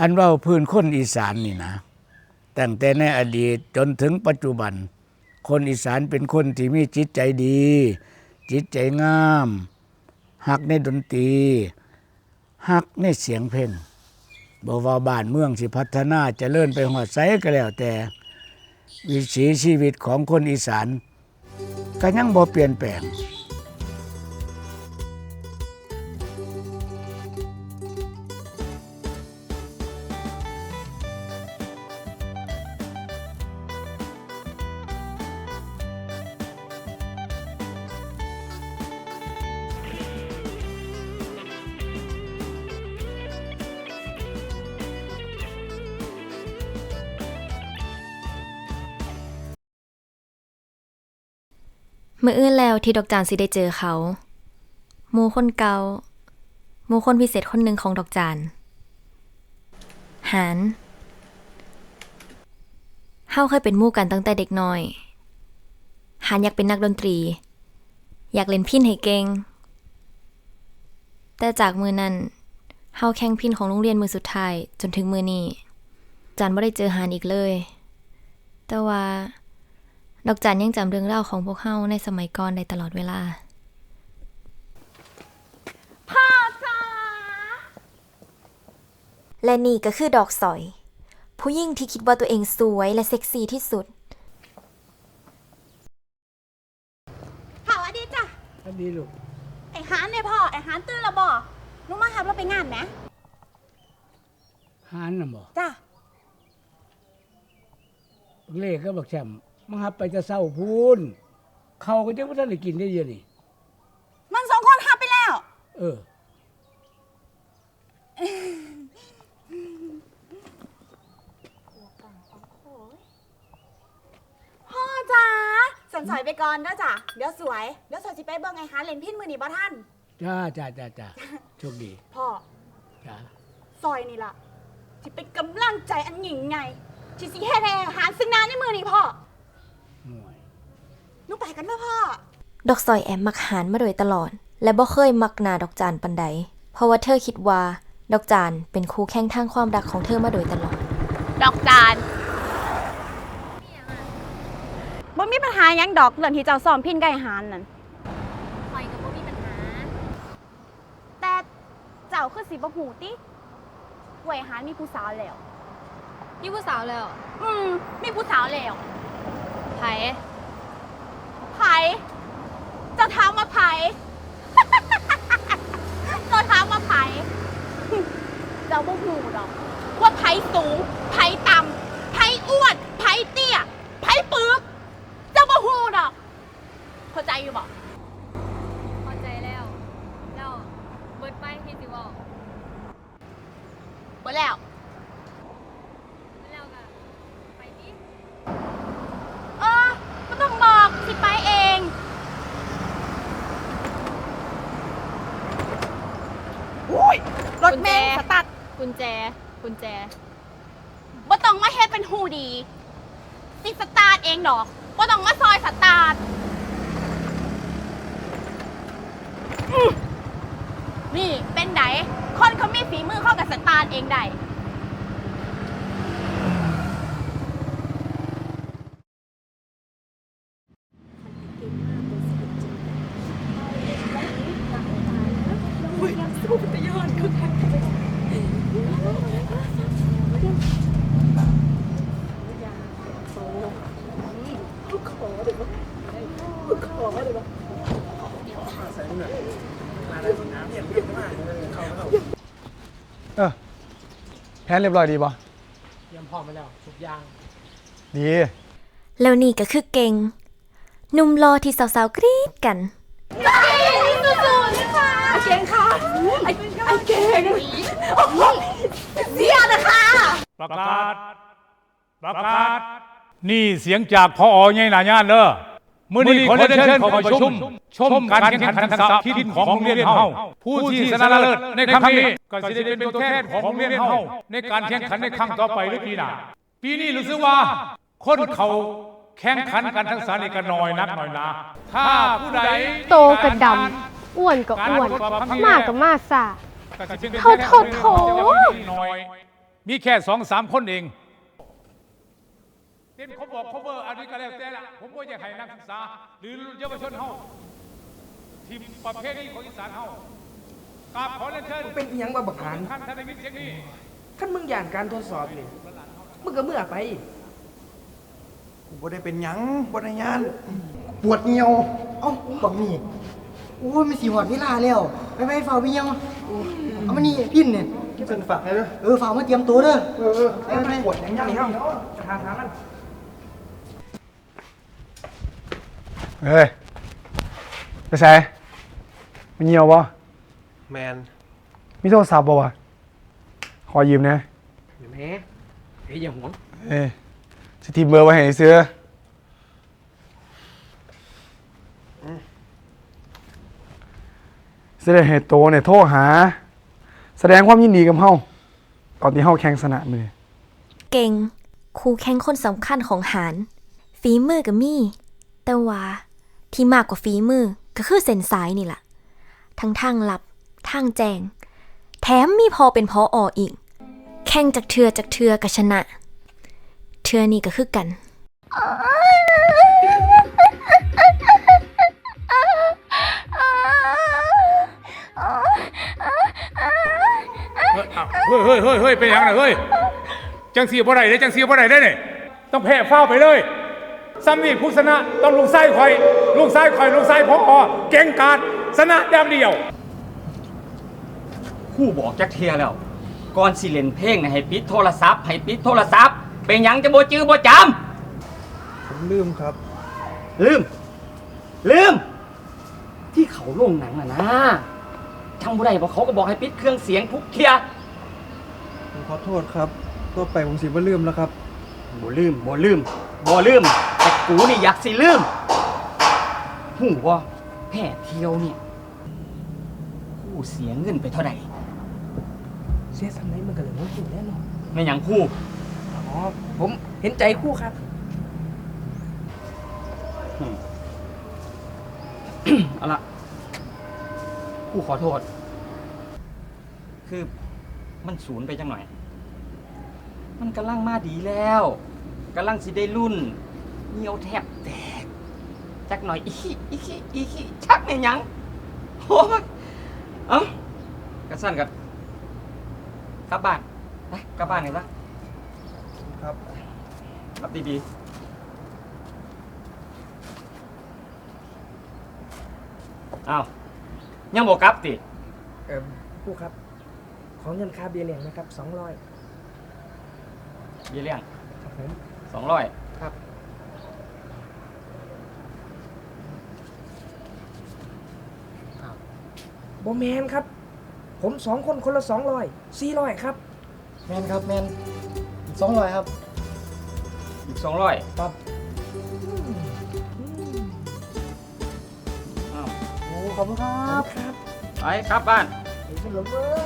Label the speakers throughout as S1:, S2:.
S1: อันว่าพื้นคนอีสานนี่นะตั้งแต่ในอดีตจนถึงปัจจุบัน คนอีสานเป็นคนที่มีจิตใจดี จิตใจงามหักในดนตรีหักในเสียงเพลงบอกว่าบ้านเมืองสิพัฒนาจะเลื่อนไปหอดไซก็แล้วแต่ วิถีชีวิตของคนอีสานก็ยังบ่เปลี่ยนแปลง
S2: มื่ออื่นแล้วที่ดอกจานสิได้เจอเขาหมูคนเกาหมูคนพิเศษคนหนึ่งของดอกจานหานเฮาเคยเป็นมู่กันตั้งแต่เด็กน้อยหานอยากเป็นนักดนตรี อยากเล่นพินให้เก่งแต่จากมือนั้นเฮาแข่งพินของโรงเรียนมือสุดท้ายจนถึงมือนี้จันไม่ได้เจอหานอีกเลย แต่ว่า ดอกจันยังจำเรื่องเล่าวของพวกเฮาในสมัยก่อนได้ตลอดเวลา
S3: พ่อจ๋า
S2: และนี่ก็คือดอกสอย ผู้หญิงที่คิดว่าตัวเองสวยและเซ็กซี่ที่สุด
S3: พ่อสวัสดีจ้ะ
S1: อันนี้ลูก
S3: ไอ้ฮานเนี่ยพ่อไอ้ฮานตื่นและบ่หนูมาขับรถไปงานไหม
S1: หานน่ะบ่
S3: จ้ะ
S1: บักเล่ก็บักแชม มาหับไปจะเศร้าพูนเขาก็จะบ่ทันได้กินได้เยอะนี่
S3: มันสองคนขับไปแล้ว
S1: เออ
S3: พ่อจ๋าสันสอยไปก่อนเด้อจ้ะเดี๋ยวสวย เดี๋ยวสวยสิไปเบิ่งไอ้ฮานเล่นพินมือนี่บ่ท่าน
S1: จ้าจ้าจ้าจ้าโชคดี
S3: พ่อ
S1: จ้า
S3: ซอยนี่ล่ะที่เป็นกำลังใจอันยิ่งใหญ่ที่สิเฮ็ดให้ไอ้ฮานซึ่งหน้าในมือนี่พ่อ
S1: หน่วย
S3: หนูไปกันเด้อพ่อ
S2: ดอกสอยแอมมักหานมาโดยตลอด และบ่เคยมักหนาดอกจานปันใด เพราะว่าเธอคิดว่า ดอกจานเป็นคู่แข่งทางความรักของเธอมาโดยตลอด
S3: ดอกจานบ่มีปัญหาหยังดอกเรื่องที่เจ้าซ้อมพินกับไอ้ฮานนั่น
S2: คอยกับบ่มีปัญหา
S3: แต่เจ้าคือสิบ่หูติว่าไอ้ฮานมีผู้สาวแล้ว
S2: นี่ผู้สาวแล้ว
S3: อืมมีผู้สาวแล้ว
S2: ไผ
S3: ไผเจะถามาไผ จะถามาไผเจ้าบ่หูดอก ว่าไผสูง ไผต่ำ ไผอ้วนไผเตี้ยไผปึก เจ้าบ่หูดอก เข้าใจอยู่บ่
S2: พอใจแล้ว แล้วเบิดไปที่สิบอก
S3: บ่แล้ว
S2: แล้วก็ไปดิ
S3: เออไม่ต้องบอกสิไปเอง รถเมล์สตาร์ท
S2: กุญแจ กุญแจ
S3: บ่ต้องมาเฮ็ดเป็นหูดีสิสตาร์ทเองดอกบ่ต้องมาซอยสตาร์ทนี่เป็นไดคนเขามีฝีมือเข้ากับสตาร์ทเองได้
S4: เออแผนเรียบร้อยดีป่ะ
S1: เตรียมพร้อมไปแล้วทุกอย่าง
S4: ดี
S2: แล้วนี่ก็คือเก่งหนุ่มรอที่สาวๆกรี๊ดกัน
S3: เก่งค่ะไอ้ไอ้เก่งเสียนะคะ
S5: ประกาศประกาศ นี่เสียงจากพออใหญ่หนาญาณเด้อมื่อนี้ขอเรียนเชิญเข้าประชุม ชมการแข่งขันทักษะทินของโรงเรียนเฮาผู้ที่ชนะเลิศในครั้งนี้ก็จะได้เป็นตัวแทนของโรงเรียนเฮาในการแข่งขันในครั้งต่อไปหรือปีหน้าปีนี้รู้สึกว่าคนเขาแข่งขันกันทักษะนี่ก็น้อยนักหน่อยนะถ้าผู้ใด
S6: โตกับดำอ้วนก็อ้วนมากกับมากซะ
S5: ก็สิเป็น
S6: โถโถโถ
S5: น้อยมีแค่สองสามคนเอง เต้นเขาบอกเขาเบอร์อันนี้ก็แล้วแต่ละผมก็อยากให้นักศึกษา หรือเยาวชนเฮาทีมประเภทนี้ของอีสานเฮากราบขอเรียนเชิญ
S7: เป็นอิหยังบ่บักหาน
S5: ท่านท่านได้ยินเสียงนี้
S7: คันมึงย่านการทดสอบนี่มึงก็เมื่อไป
S8: กูบ่ได้เป็นหยังบ่ได้ยานปวดเหี่ยวเอ้าบักนี่โอ้ยมันสิหอดเวลาแล้วไปไปเฝ้าพี่เหี่ยวเอามานี่พินเนี่ยเป็นฝากให้เด้อเออฝากมาเตรียมตัวเด้อเออเออไปไปปวดหยังยังเฮา
S7: ทางทางมัน
S4: เฮ้ยไปใส่มีเงียวบ่
S8: แมน
S4: มีโทรศัพท์บ่วะขอยืมนะ
S7: เดี๋ยวแม่เฮ้ยอย่าหวง
S4: เอ้ยสิทีมเบอร์ไว้ให้เสื้อแสดงให้โตเนี่ยโทรหา แสดงความยินดีกับเฮาก่อนที่เฮาแข่งสนะมือ
S2: เก่งคู่แข่งคนสำคัญของหารฝีมือกับมี่ แต่ว่าที่มากกว่าฝีมือก็คือเส้นสายนี่แหละทั้งทางลับทางแจง แถมมีพอเป็นพอออีก แข่งจากเทือจากเทือกชนะ เทือนี่ก็คือกัน
S5: เฮ้ยอ้าวเฮ้ยเฮ้ยเฮ้ยเฮ้ยเป็นหยังไงเฮ้ย จังเสียบ่ได้เลยจังเสียบ่ได้เลยเนี่ยต้องแพ้เฝ้าไปเลย ซ้ำนี่ผู้ชนะต้องลุงไส้คอยลุงไส้คอยลุงไส้พอเก่งกาดชนะแดมเดียว
S9: ครู่บอกจักเทียแล้ว ก่อนสิเล่นเพลงนะให้ปิดโทรศัพท์ให้ปิดโทรศัพท์ เป็นหยังจะบ่จื้อบ่จ
S8: ผมลืมครับำ
S9: ลืม ลืม ที่เขาลงหนังน่ะนะจำบ่ได้บอกเขาก็บอกให้ปิดเครื่องเสียงทุกเทีย
S8: ผมขอโทษครับต่อไปผมสิบ่ลืมแล้วครับ
S9: บ่ลืมบ่ลืม บ่ลืม แต่กูนี่อยากสิลืมหูว่าแพ้เที่ยวเนี่ยกูเสียเงินไปเท่าไหร่
S7: เสียสำไหนมันก็เลยว่าคู่แน่นอน
S9: ไม่หยังคู่
S7: อ๋อผมเห็นใจคู่ครับ
S9: เอาละกูขอโทษ คือมันสูญไปจังหน่อย มันกำลังมาดีแล้ว กำลังสิได้รุ่นเหนียวแทบแตกจักหน่อยอีขี้อีขี้อีขี้ชักในหยังโอ้ยเอ้ากระสั้นกับกลับบ้านไปกลับบ้านเลยละ
S8: ครับ
S9: กลับดีๆ อ้าว ยังบอกกลับติ
S7: เออคู่ครับ ขอเงินค่าเบียร์เลี้ยงนะครับสองร้อย
S9: เบี้ยเลี้ยง
S7: ครับผม
S9: สองร้อย
S7: ครับโบแมนครับ ผมสองคนคนละสองร้อยสี่ร้อยครับ
S8: แมนครับแมนสองร้อยครับ
S9: อีกสองร้อย
S8: ครับ
S9: อ้าว
S8: โอ้ขอบคุณครับ
S7: ครับ
S9: ไปกลับบ้าน
S8: เห็นเป็นหลงเว้ย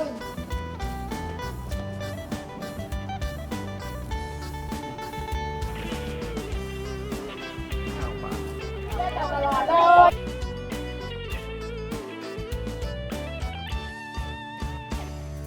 S8: 要不要？